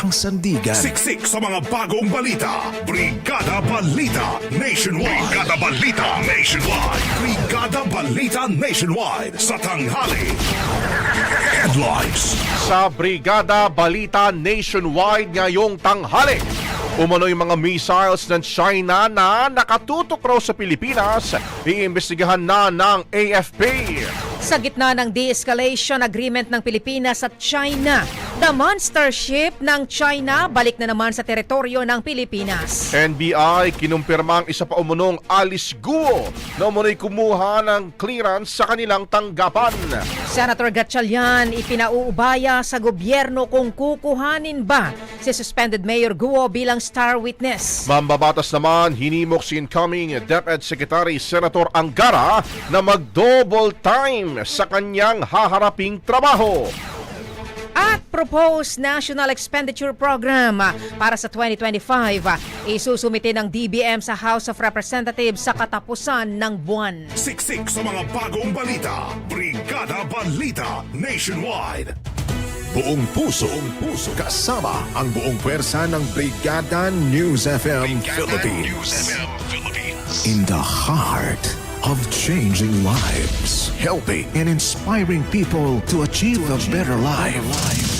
ang sandigan. Siksik sa mga bagong balita. Brigada Balita Nationwide. Brigada Balita Nationwide. Brigada Balita Nationwide sa tanghali. Headlines. Sa Brigada Balita Nationwide ngayong tanghali. Umano'y mga missiles ng China na nakatutok raw sa Pilipinas, iimbestigahan na ng AFP. Sa gitna ng de-escalation agreement ng Pilipinas at China, the monster ship ng China balik na naman sa teritoryo ng Pilipinas. NBI kinumpirma ang isa pa umunong Alice Guo na umunoy kumuha ng clearance sa kanilang tanggapan. Senator Gatchalian ipinauubaya sa gobyerno kung kukuhanin ba si suspended Mayor Guo bilang star witness. Mambabatas naman, hinimok si incoming DepEd Secretary Senator Angara na mag-double time sa kanyang haharaping trabaho. At proposed National Expenditure Program ah, para sa 2025 ah, isusumite ng DBM sa House of Representatives sa katapusan ng buwan. Siksik sa mga bagong balita. Brigada Balita Nationwide. Buong puso, buong puso kasama ang buong pwersa ng Brigada News FM Philippines. In the heart of changing lives, helping and inspiring people to achieve a better life.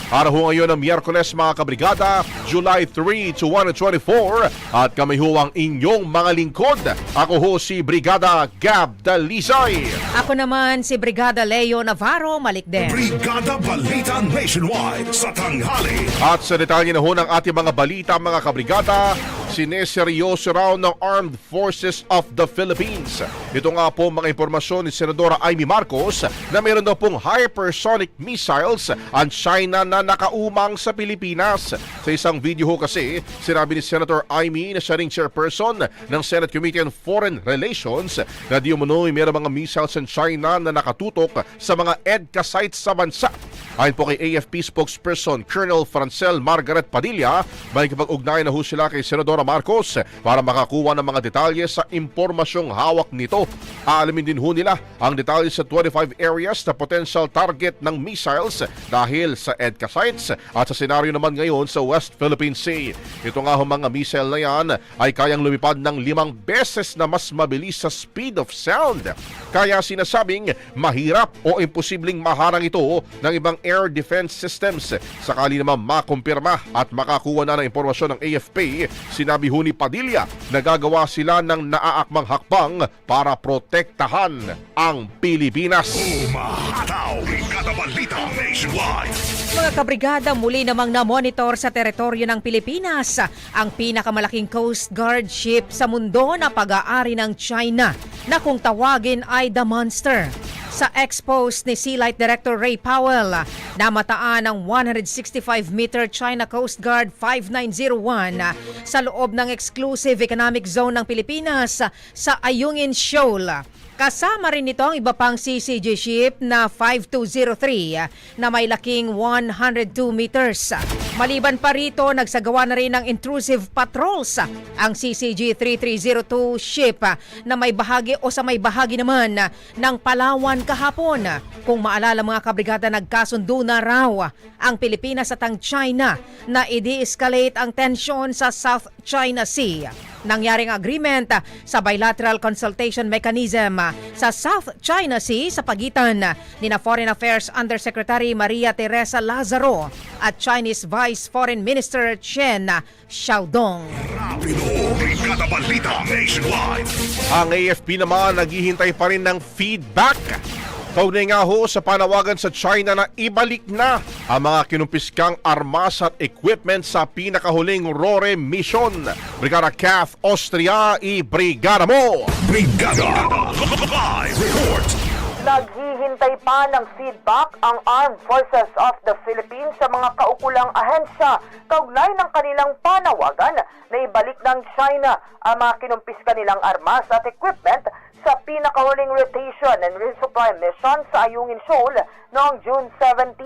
Araw ho ngayon ng Miyerkules mga kabrigada, July 3 to 124 at kami ho ang inyong mga lingkod. Ako ho si Brigada Gab Dalisay. Ako naman si Brigada Leo Navarro Malikden. Brigada Balita Nationwide sa tanghali. At sa detalye na ho ng ating mga balita mga kabrigada, sineseryoso raw ng Armed Forces of the Philippines. Ito nga po mga impormasyon ni Senadora Amy Marcos na meron daw pong hypersonic missiles ang China na nakaumang sa Pilipinas. Sa isang video ho kasi, sinabi ni Senator Amy na siya ring chairperson ng Senate Committee on Foreign Relations na di umano'y meron mga missiles ng China na nakatutok sa mga EDCA sites sa bansa. Ayon po kay AFP spokesperson Colonel Francel Margaret Padilla, may kapag-ugnayan na ho sila kay Senadora Marcos para makakuha ng mga detalye sa impormasyong hawak nito. Aalamin din ho nila ang detalye sa 25 areas na potential target ng missiles dahil sa EDCA sites at sa senaryo naman ngayon sa West Philippine Sea. Ito nga ho mga missile na yan ay kayang lumipad ng limang beses na mas mabilis sa speed of sound. Kaya sinasabing mahirap o imposibleng maharang ito ng ibang air defense systems. Sakali naman makumpirma at makakuha na ng impormasyon ng AFP, sinabi ho ni Padilla na gagawa sila ng naaakmang hakbang para protektahan ang Pilipinas. Umahataw! Balita Nationwide! Mga kabrigada, muli namang na-monitor sa teritoryo ng Pilipinas ang pinakamalaking Coast Guard ship sa mundo na pag-aari ng China na kung tawagin ay The Monster. Sa expose ni Sea Light Director Ray Powell, namataan ang 165-meter China Coast Guard 5901 sa loob ng exclusive economic zone ng Pilipinas sa Ayungin Shoal. Kasama rin nito ang iba pang CCG ship na 5203 na may laking 102 meters. Maliban pa rito, nagsagawa na rin ng intrusive patrols ang CCG 3302 ship na may bahagi o sa may bahagi naman ng Palawan kahapon. Kung maalala mga kabrigada, nagkasundo na raw ang Pilipinas at ang China na i-de-escalate ang tensyon sa South China Sea. Nangyaring agreement sa bilateral consultation mechanism sa South China Sea sa pagitan ni na Foreign Affairs Undersecretary Maria Teresa Lazaro at Chinese Vice Foreign Minister Chen Xiaodong. Ang AFP naman naghihintay pa rin ng feedback. Kaugnay nga ho sa panawagan sa China na ibalik na ang mga kinumpiskang armas at equipment sa pinakahuling RORE mission. Brigada Kath Austria, i-brigada mo! Brigada! Live report! Naghihintay pa ng feedback ang Armed Forces of the Philippines sa mga kaukulang ahensya kaugnay ng kanilang panawagan na ibalik ng China ang mga kinumpiska nilang armas at equipment sa pinakahuling rotation and resupply mission sa Ayungin Shoal noong June 17.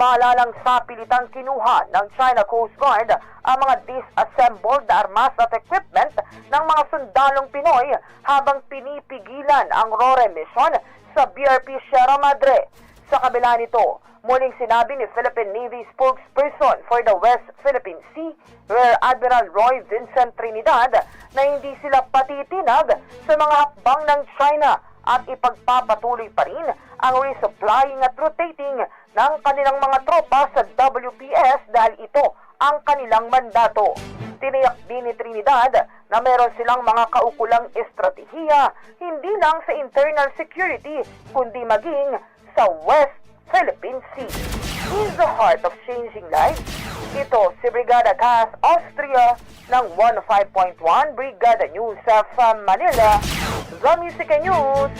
Maalalang sa pilitang kinuha ng China Coast Guard ang mga disassembled na armas at equipment ng mga sundalong Pinoy habang pinipigilan ang RORE mission sa BRP Sierra Madre. Sa kabila nito, muling sinabi ni Philippine Navy spokesperson for the West Philippine Sea, Rear Admiral Roy Vincent Trinidad, na hindi sila patitinag sa mga hakbang ng China at ipagpapatuloy pa rin ang resupplying at rotating ng kanilang mga tropa sa WPS dahil ito ang kanilang mandato. Tiniyak din ni Trinidad na meron silang mga kaukulang estratehiya hindi lang sa internal security kundi maging sa West Philippine Sea. In the heart of changing lives, ito si Brigada Cas Austria ng 105.1 Brigada News sa Manila, The Music News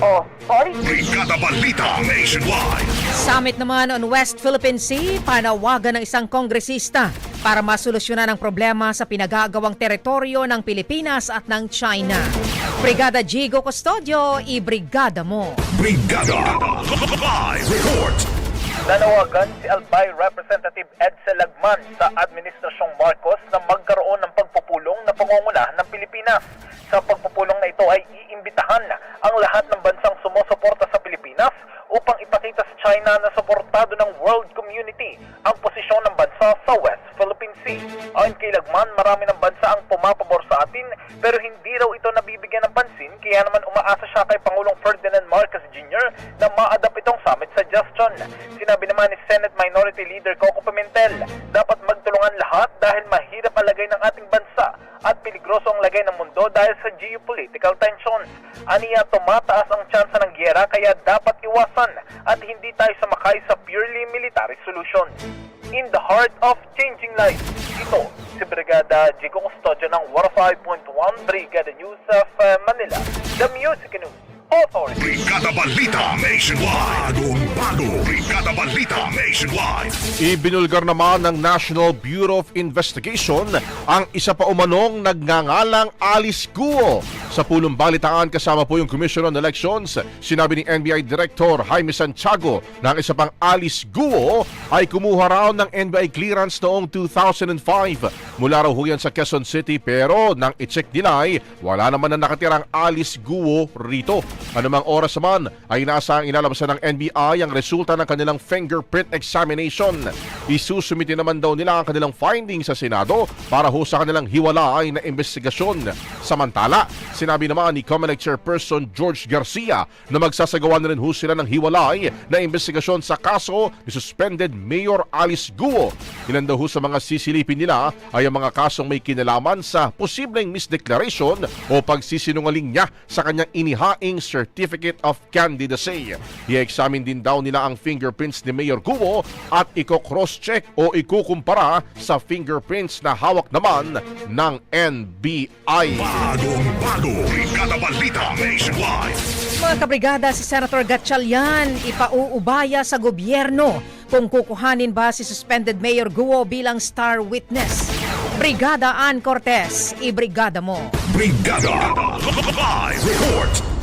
Authority. Brigada Balita Nationwide! Summit naman on West Philippine Sea, panawagan ng isang kongresista para masolusyonan ang problema sa pinagagawang teritoryo ng Pilipinas at ng China. Brigada Jigo Custodio, i-brigada mo. Brigada! Live report! Nanawagan si Albay Representative Edsel Lagman sa Administrasyong Marcos na magkaroon ng pagpupulong na pangunguna ng Pilipinas. Sa pagpupulong na ito ay iimbitahan ang lahat ng bansang sumusuporta sa Pilipinas upang ipakita sa China na suportado ng world community ang posisyon ng bansa sa West Philippine Sea. Ayon kay Lagman, marami ng bansa ang pumapabor sa atin pero hindi raw ito nabibigyan ng pansin kaya naman umaasa siya kay Pangulong Ferdinand Marcos Jr. na ma-adapt itong summit suggestion. Sinabi naman ni Senate Minority Leader Coco Pimentel, dapat magtulungan lahat dahil mahirap ang lagay ng ating bansa at peligroso ang lagay ng mundo dahil sa geopolitical tensions. Aniya, tumataas ang tsansa ng gyera kaya dapat iwasan at hindi tayo sumakay sa purely military solution. In the heart of changing lives, ito si Brigada Jigo Custodio ng 105.1 Brigada News of uh, Manila, The Music News Authority. Brigada Balita Nationwide. Bagong bago. Brigada Balita Nationwide. Ibinulgar naman ng National Bureau of Investigation ang isa pa umanong nagngangalang Alice Guo. Sa pulong balitaan kasama po yung Commission on Elections, sinabi ni NBI Director Jaime Santiago na ang isa pang Alice Guo ay kumuha raw ng NBI clearance noong 2005. Mula raw yan sa Quezon City pero nang i-check nila ay wala naman na nakatirang Alice Guo rito. Anumang oras naman ay inaasahang inalabasan ng NBI ang resulta ng kanilang fingerprint examination. Isusumiti naman daw nila ang kanilang findings sa Senado para ho sa kanilang hiwalay na investigasyon. Samantala, sinabi naman ni Comelec Chairperson George Garcia na magsasagawa na rin ho sila ng hiwalay na investigasyon sa kaso ni suspended Mayor Alice Guo. Ilan daw ho sa mga sisilipin nila ay ang mga kasong may kinalaman sa posibleng misdeclaration o pagsisinungaling niya sa kanyang inihaing Certificate of Candidacy. I-examine din daw nila ang fingerprints ni Mayor Guo at iko-cross-check o ikukumpara sa fingerprints na hawak naman ng NBI. Bagong bago. Brigada Balita Nationwide. Mga kabrigada, si Senator Gatchalian ipauubaya sa gobyerno kung kukuhanin ba si suspended Mayor Guo bilang star witness. Brigada Ann Cortez, ibrigada mo. Brigada. Live report.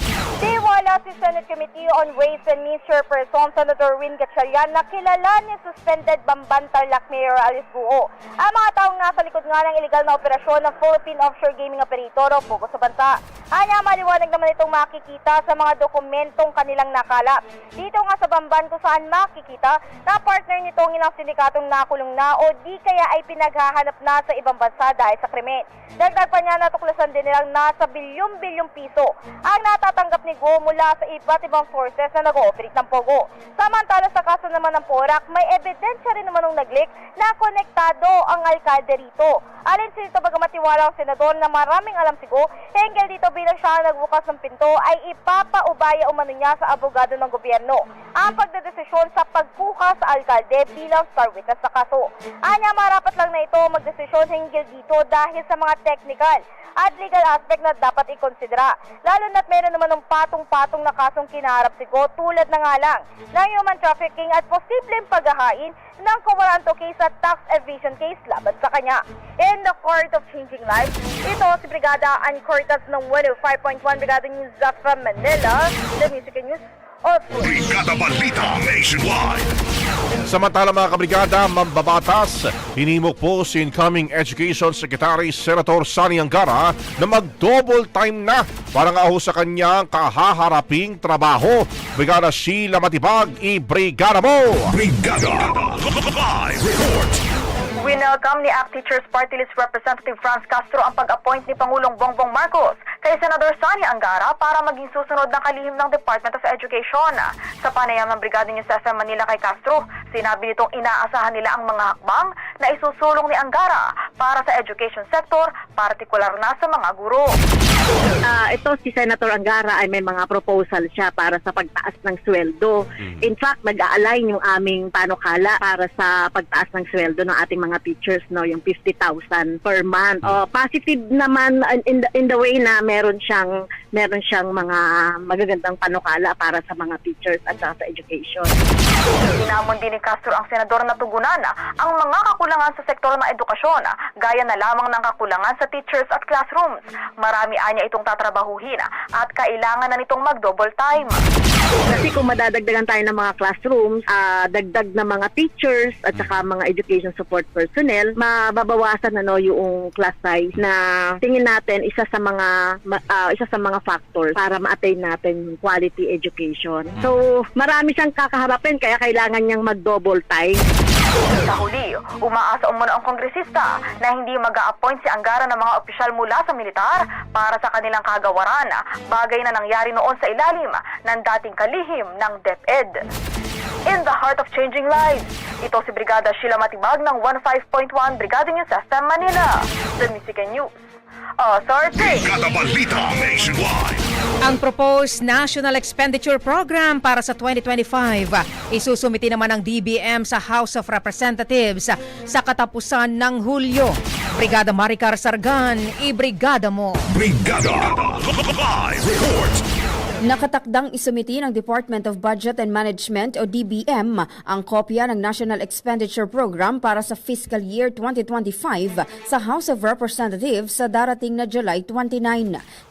Tiwala si Senate Committee on Ways and Means Chairperson Senator Win Gatchalian na kilala ni suspended Bamban Tarlac Mayor Alice Guo. Ang mga taong nasa likod nga ng illegal na operasyon ng Philippine Offshore Gaming Operator o POGO sa bansa. Anya maliwanag naman itong makikita sa mga dokumentong kanilang nakalap. Dito nga sa Bamban kung saan makikita na partner nitong ilang sindikatong nakulong na o di kaya ay pinaghahanap na sa ibang bansa dahil sa krimen. Dagdag pa niya natuklasan din nilang nasa bilyong-bilyong piso ang natatanggap ni Go mula sa iba't ibang sources na nag-ooperate ng Pogo. Samantala sa kaso naman ng Porak, may ebidensya rin naman ng nag-leak na konektado ang alkalde rito. Alin si Tito bagamat tiwala ang senador na maraming alam si Go, hinggil dito bilang siya nagbukas ng pinto ay ipapaubaya umano niya sa abogado ng gobyerno ang pagdedesisyon sa pagkuha sa alkalde bilang star witness sa kaso. Anya marapat lang na ito magdesisyon hinggil dito dahil sa mga technical at legal aspect na dapat ikonsidera. Lalo na't meron naman ng patong-patong na kasong kinaharap si Go tulad na nga lang ng human trafficking at posibleng paghahain ng Comoranto case at tax evasion case laban sa kanya. In the court of changing lives, ito si Brigada Ann Cortez ng 105.1 Brigada News of Manila, the Music News. Brigada Balita Nationwide. Samantala mga kabrigada, mambabatas, hinimok po si incoming Education Secretary Senator Sani Angara na mag-double time na para nga ho sa kanyang kahaharaping trabaho. Brigada Sheila Matibag, i-brigada mo! Brigada. Live report. Winelcome ni ACT Teachers Party List Representative Franz Castro ang pag-appoint ni Pangulong Bongbong Marcos kay Senador Sani Angara para maging susunod na kalihim ng Department of Education. Sa panayam ng Brigada News FM Manila kay Castro, sinabi nitong inaasahan nila ang mga hakbang na isusulong ni Angara para sa education sector, partikular na sa mga guro. Ah, ito si Senator Angara ay may mga proposal siya para sa pagtaas ng sweldo. In fact, nag-a-align yung aming panukala para sa pagtaas ng sweldo ng ating mga teachers no, yung 50,000 per month. Oh, positive naman uh, in the, in the way na meron siyang meron siyang mga magagandang panukala para sa mga teachers at sa education. Hinamon din ni Castro ang senador na tugunan ang mga kakulangan sa sektor ng edukasyon, gaya na lamang ng kakulangan sa teachers at classrooms. Marami anya itong tatrabahuhin at kailangan na nitong mag-double time. Kasi kung madadagdagan tayo ng mga classrooms, ah, dagdag na mga teachers at saka mga education support personnel, mababawasan na no yung class size na tingin natin isa sa mga ah, isa sa mga factors para ma-attain natin quality education. So, marami siyang kakaharapin kaya kailangan niyang mag-double time. Sa huli, umaasa umano ang kongresista na hindi mag appoint si Angara ng mga opisyal mula sa militar para sa kanilang kagawaran, bagay na nangyari noon sa ilalim ng dating kalihim ng DepEd. In the heart of changing lives, ito si Brigada Sheila Matibag ng 15.1 Brigada News FM Manila, The Music and News. Authority! Brigada Balita Nationwide. Ang proposed National Expenditure Program para sa 2025 isusumiti naman ng DBM sa House of Representatives sa katapusan ng Hulyo. Brigada Maricar Sargan, i-brigada mo. Brigada. Live report. Nakatakdang isumiti ng Department of Budget and Management o DBM ang kopya ng National Expenditure Program para sa fiscal year 2025 sa House of Representatives sa darating na July 29.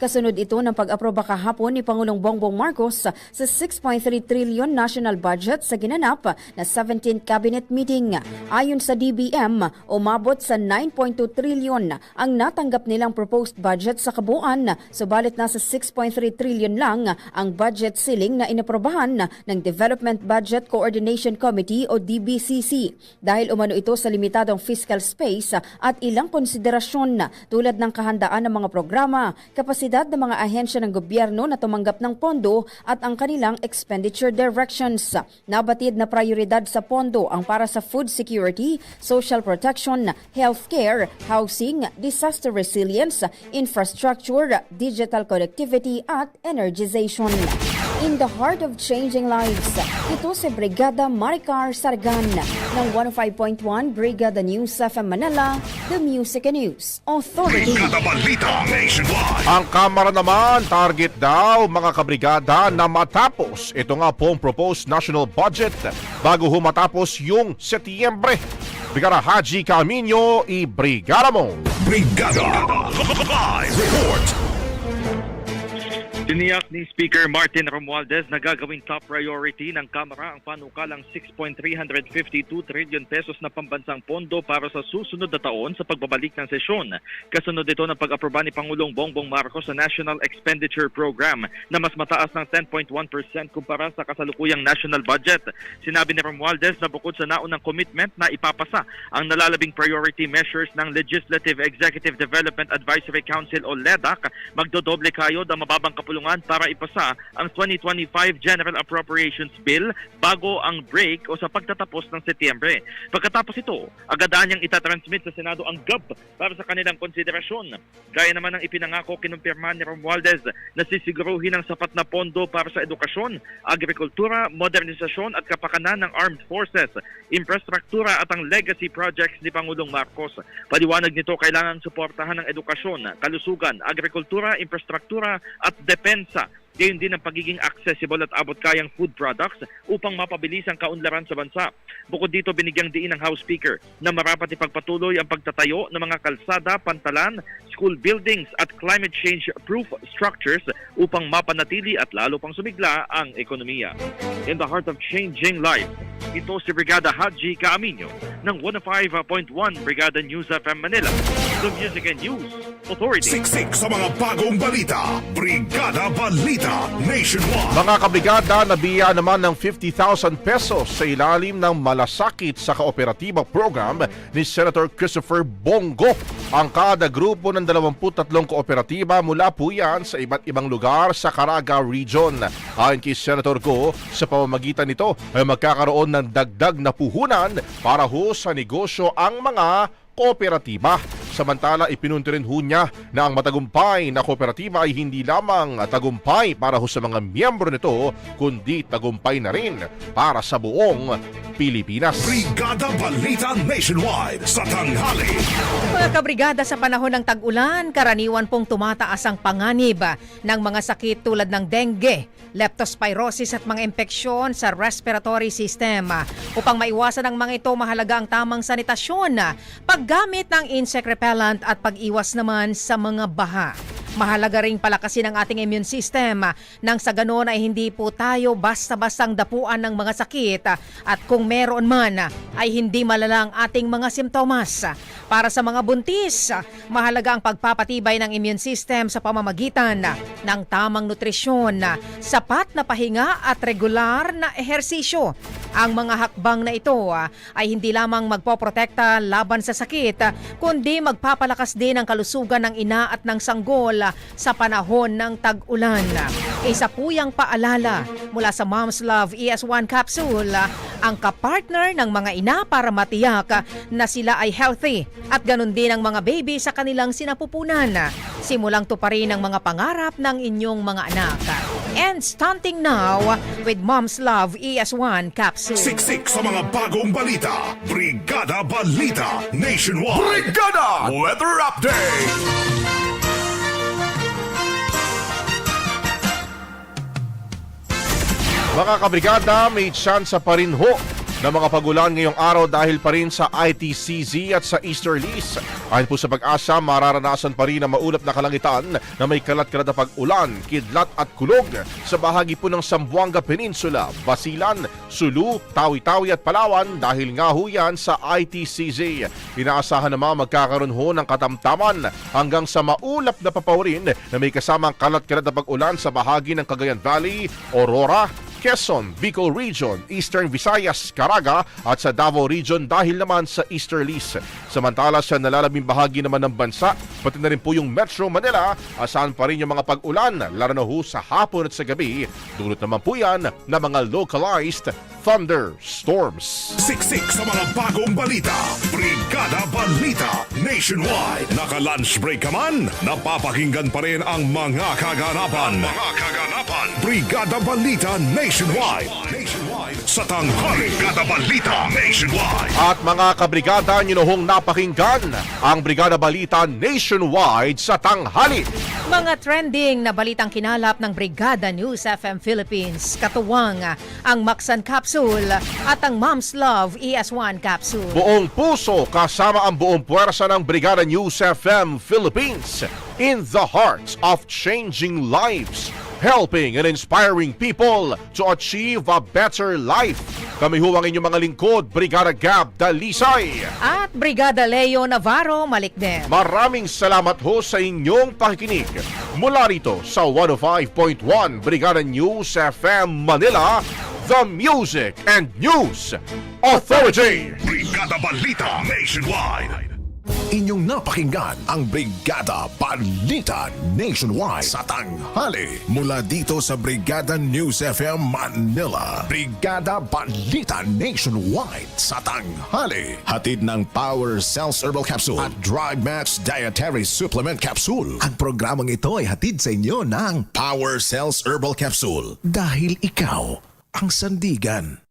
Kasunod ito ng pag-aproba kahapon ni Pangulong Bongbong Marcos sa 6.3 trillion national budget sa ginanap na 17th cabinet meeting. Ayon sa DBM, umabot sa 9.2 trillion ang natanggap nilang proposed budget sa kabuuan, subalit nasa 6.3 trillion lang ang budget ceiling na inaprobahan ng Development Budget Coordination Committee o DBCC dahil umano ito sa limitadong fiscal space at ilang konsiderasyon tulad ng kahandaan ng mga programa, kapasidad ng mga ahensya ng gobyerno na tumanggap ng pondo at ang kanilang expenditure directions. Nabatid na prioridad sa pondo ang para sa food security, social protection, healthcare, housing, disaster resilience, infrastructure, digital connectivity at energization. In the heart of changing lives, ito si Brigada Maricar Sargan ng 105.1 Brigada News FM Manila, The Music and News Authority. Brigada Balita Nationwide. Ang Kamara naman, target daw mga kabrigada na matapos ito nga pong proposed national budget bago humatapos yung Setyembre. Brigada Haji Camino, i-brigada mo! Brigada Live Report. Tiniyak ni Speaker Martin Romualdez na gagawing top priority ng Kamara ang panukalang 6.352 trillion pesos na pambansang pondo para sa susunod na taon sa pagbabalik ng sesyon. Kasunod ito ng pag-aproba ni Pangulong Bongbong Marcos sa National Expenditure Program na mas mataas ng 10.1% kumpara sa kasalukuyang national budget. Sinabi ni Romualdez na bukod sa naunang commitment na ipapasa ang nalalabing priority measures ng Legislative Executive Development Advisory Council o LEDAC, magdodoble kayo ang mababang kapulungan para ipasa ang 2025 General Appropriations Bill bago ang break o sa pagtatapos ng Setyembre. Pagkatapos ito, agad niyang itatransmit sa Senado ang GAB para sa kanilang konsiderasyon. Gaya naman ng ipinangako kinumpirma ni Romualdez na sisiguruhin ang sapat na pondo para sa edukasyon, agrikultura, modernisasyon at kapakanan ng armed forces, infrastruktura at ang legacy projects ni Pangulong Marcos. Paliwanag nito kailangan suportahan ng edukasyon, kalusugan, agrikultura, infrastruktura at depensa gayon din ang pagiging accessible at abot kayang food products upang mapabilis ang kaunlaran sa bansa. Bukod dito, binigyang diin ng House Speaker na marapat ipagpatuloy ang pagtatayo ng mga kalsada, pantalan, school buildings at climate change-proof structures upang mapanatili at lalo pang sumigla ang ekonomiya. In the heart of changing life, ito si Brigada Haji Caaminyo ng 105.1 Brigada News FM Manila, the Music and News Authority. Siksik sa mga bagong balita. Brigada Balita Nationwide. Mga kabrigada, nabiya naman ng 50,000 pesos sa ilalim ng malasakit sa kooperatiba program ni Senator Christopher Bongo. Ang kada grupo ng 23 kooperatiba mula po yan sa iba't ibang lugar sa Caraga Region. Ayon kay Senator Go, sa pamamagitan nito ay magkakaroon ng dagdag na puhunan para ho sa negosyo ang mga kooperatiba. Samantala, ipinunti rin ho niya na ang matagumpay na kooperatiba ay hindi lamang tagumpay para ho sa mga miyembro nito, kundi tagumpay na rin para sa buong Pilipinas. Brigada Balita Nationwide sa tanghali. Mga kabrigada sa panahon ng tag-ulan, karaniwan pong tumataas ang panganib ng mga sakit tulad ng dengue, leptospirosis at mga impeksyon sa respiratory system. Upang maiwasan ang mga ito, mahalaga ang tamang sanitasyon, paggamit ng insect repellent at pag-iwas naman sa mga baha. Mahalaga ring palakasin ang ating immune system nang sa ganon ay hindi po tayo basta-bastang dapuan ng mga sakit at kung meron man ay hindi malala ang ating mga simptomas. Para sa mga buntis, mahalaga ang pagpapatibay ng immune system sa pamamagitan ng tamang nutrisyon, sapat na pahinga at regular na ehersisyo. Ang mga hakbang na ito ay hindi lamang magpoprotekta laban sa sakit, kundi magpapalakas din ang kalusugan ng ina at ng sanggol ah, sa panahon ng tag-ulan. Isa po yung paalala mula sa Mom's Love ES1 capsule, ang kapartner ng mga ina para matiyak na sila ay healthy at ganun din ang mga baby sa kanilang sinapupunan. Simulang tuparin ang mga pangarap ng inyong mga anak. And stunting now with Mom's Love ES1 capsule. Siksik sa mga bagong balita. Brigada Balita Nationwide. Brigada Weather Update. Mga kabrigada, may tsansa pa rin ho ng mga pagulan ngayong araw dahil pa rin sa ITCZ at sa Easterlies. Ayon po sa pag-asa, mararanasan pa rin ang maulap na kalangitan na may kalat-kalat na pag-ulan, kidlat at kulog sa bahagi po ng Sambuanga Peninsula, Basilan, Sulu, Tawi-Tawi at Palawan dahil nga ho yan sa ITCZ. Inaasahan naman magkakaroon ho ng katamtaman hanggang sa maulap na papawarin na may kasamang kalat-kalat na pag-ulan sa bahagi ng Cagayan Valley, Aurora, Quezon, Bicol Region, Eastern Visayas, Caraga at sa Davao Region dahil naman sa Easterlies. Samantala sa nalalabing bahagi naman ng bansa, pati na rin po yung Metro Manila, asahan pa rin yung mga pag-ulan, lalo na sa hapon at sa gabi. Dulot naman po yan ng mga localized thunderstorms. Siksik sa mga bagong balita. Brigada Balita Nationwide. Naka-lunch break ka man, napapakinggan pa rin ang mga kaganapan. mga kaganapan. Brigada Balita Nationwide. Nationwide. Sa tanghali. Brigada Balita Nationwide. At mga kabrigada, nyo na hong napakinggan ang Brigada Balita Nationwide sa tanghali. Mga trending na balitang kinalap ng Brigada News FM Philippines. Katuwang ang Maxan Capsule at ang Mom's Love ES1 Capsule. Buong puso kasama ang buong puwersa ng Brigada News FM Philippines in the heart of changing lives, helping and inspiring people to achieve a better life. Kami ho ang inyong mga lingkod, Brigada Gab Dalisay. At Brigada Leo Navarro Malikden. Maraming salamat ho sa inyong pakikinig. Mula rito sa 105.1 Brigada News FM Manila, the Music and News Authority. Brigada Balita Nationwide. Inyong napakinggan ang Brigada Balita Nationwide sa tanghali mula dito sa Brigada News FM Manila. Brigada Balita Nationwide sa tanghali. Hatid ng Power Cells Herbal Capsule at Drive Match Dietary Supplement Capsule. Ang programang ito ay hatid sa inyo ng Power Cells Herbal Capsule. Dahil ikaw ang sandigan.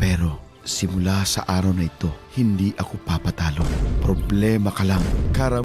Pero simula sa araw na ito, hindi ako papatalo. Problema ka lang. Karam